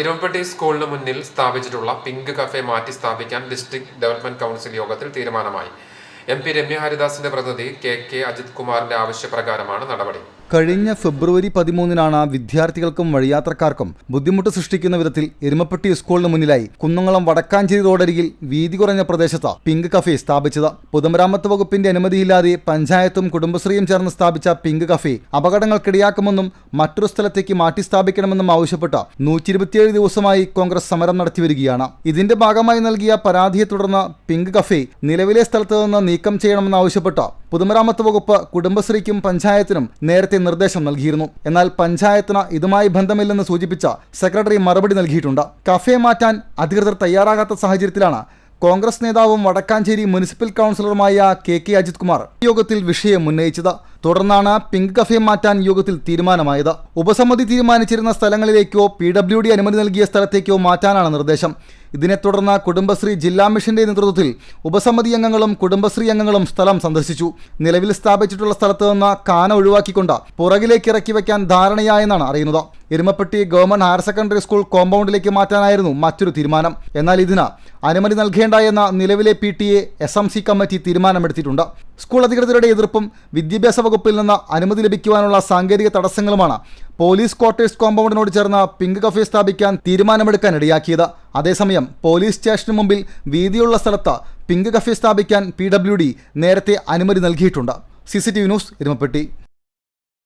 ഇരുമ്പട്ടി സ്കൂളിന് മുന്നിൽ സ്ഥാപിച്ചിട്ടുള്ള പിങ്ക് കഫേ മാറ്റി സ്ഥാപിക്കാൻ ഡിസ്ട്രിക്ട് ഡെവലപ്മെന്റ് കൗൺസിൽ യോഗത്തിൽ തീരുമാനമായി. എം പി രമ്യ ഹരിദാസിന്റെ പ്രതിനിധി കെ കെ അജിത് കുമാറിന്റെ ആവശ്യപ്രകാരമാണ് നടപടി. കഴിഞ്ഞ ഫെബ്രുവരി പതിമൂന്നിനാണ് വിദ്യാർത്ഥികൾക്കും വഴിയാത്രക്കാർക്കും ബുദ്ധിമുട്ട് സൃഷ്ടിക്കുന്ന വിധത്തിൽ എരുമപ്പെട്ടി സ്കൂളിന് മുന്നിലായി കുന്നംകുളം വടക്കാഞ്ചേരി റോഡരികിൽ വീതി കുറഞ്ഞ പ്രദേശത്ത് പിങ്ക് കഫേ സ്ഥാപിച്ചത്. പൊതുമരാമത്ത് വകുപ്പിന്റെ അനുമതിയില്ലാതെ പഞ്ചായത്തും കുടുംബശ്രീയും ചേർന്ന് സ്ഥാപിച്ച പിങ്ക് കഫേ അപകടങ്ങൾക്കിടയാക്കുമെന്നും മറ്റൊരു സ്ഥലത്തേക്ക് മാറ്റി സ്ഥാപിക്കണമെന്നും ആവശ്യപ്പെട്ട് നൂറ്റിരുപത്തിയേഴ് ദിവസമായി കോൺഗ്രസ് സമരം നടത്തിവരികയാണ്. ഇതിന്റെ ഭാഗമായി നൽകിയ പരാതിയെ തുടർന്ന് പിങ്ക് കഫേ നിലവിലെ സ്ഥലത്ത് നിന്ന് നീക്കം ചെയ്യണമെന്നാവശ്യപ്പെട്ട് പൊതുമരാമത്ത് വകുപ്പ് കുടുംബശ്രീക്കും പഞ്ചായത്തിനും നേരത്തെ നിർദ്ദേശം നൽകിയിരുന്നു. എന്നാൽ പഞ്ചായത്തിന് ഇതുമായി ബന്ധമില്ലെന്ന് സൂചിപ്പിച്ച സെക്രട്ടറി മറുപടി നൽകിയിട്ടുണ്ട്. കഫേ മാറ്റാൻ അധികൃതർ തയ്യാറാകാത്ത സാഹചര്യത്തിലാണ് കോൺഗ്രസ് നേതാവും വടക്കാഞ്ചേരി മുനിസിപ്പൽ കൗൺസിലറുമായ കെ കെ അജിത് കുമാർ യോഗത്തിൽ വിഷയം ഉന്നയിച്ചത്. തുടർന്നാണ് പിങ്ക് കഫേ മാറ്റാൻ യോഗത്തിൽ തീരുമാനമായത്. ഉപസമിതി തീരുമാനിച്ചിരുന്ന സ്ഥലങ്ങളിലേക്കോ പി ഡബ്ല്യു ഡി അനുമതി നൽകിയ സ്ഥലത്തേക്കോ മാറ്റാനാണ് നിർദ്ദേശം. ഇതിനെ തുടർന്ന് കുടുംബശ്രീ ജില്ലാ മിഷന്റെ നേതൃത്വത്തിൽ ഉപസമിതി അംഗങ്ങളും കുടുംബശ്രീ അംഗങ്ങളും സ്ഥലം സന്ദർശിച്ചു. നിലവിൽ സ്ഥാപിച്ചിട്ടുള്ള സ്ഥലത്ത് നിന്ന് കാന ഒഴിവാക്കിക്കൊണ്ട് പുറകിലേക്ക് ഇറക്കി വെക്കാൻ ധാരണയായെന്നാണ് അറിയുന്നത്. Erumapetty government higher secondary school കോമ്പൗണ്ടിലേക്ക് മാറ്റാനായിരുന്നു മറ്റൊരു തീരുമാനം. എന്നാൽ ഇതിന് അനുമതി നൽകേണ്ട എന്ന നിലവിലെ P T A S M C committee തീരുമാനമെടുത്തിട്ടുണ്ട്. School അധികൃതരുടെ എതിർപ്പും വിദ്യാഭ്യാസ വകുപ്പിൽ നിന്ന് അനുമതി ലഭിക്കുവാനുള്ള സാങ്കേതിക തടസ്സങ്ങളുമാണ് പോലീസ് ക്വാർട്ടേഴ്സ് കോമ്പൗണ്ടിനോട് ചേർന്ന് പിങ്ക് കഫേ സ്ഥാപിക്കാൻ തീരുമാനമെടുക്കാൻ ഇടയാക്കിയത്. അതേസമയം പോലീസ് സ്റ്റേഷന് മുമ്പിൽ വീതിയുള്ള സ്ഥലത്ത് പിങ്ക് കഫേ സ്ഥാപിക്കാൻ പി നേരത്തെ അനുമതി നൽകിയിട്ടുണ്ട്. C C T V news Erumapetty.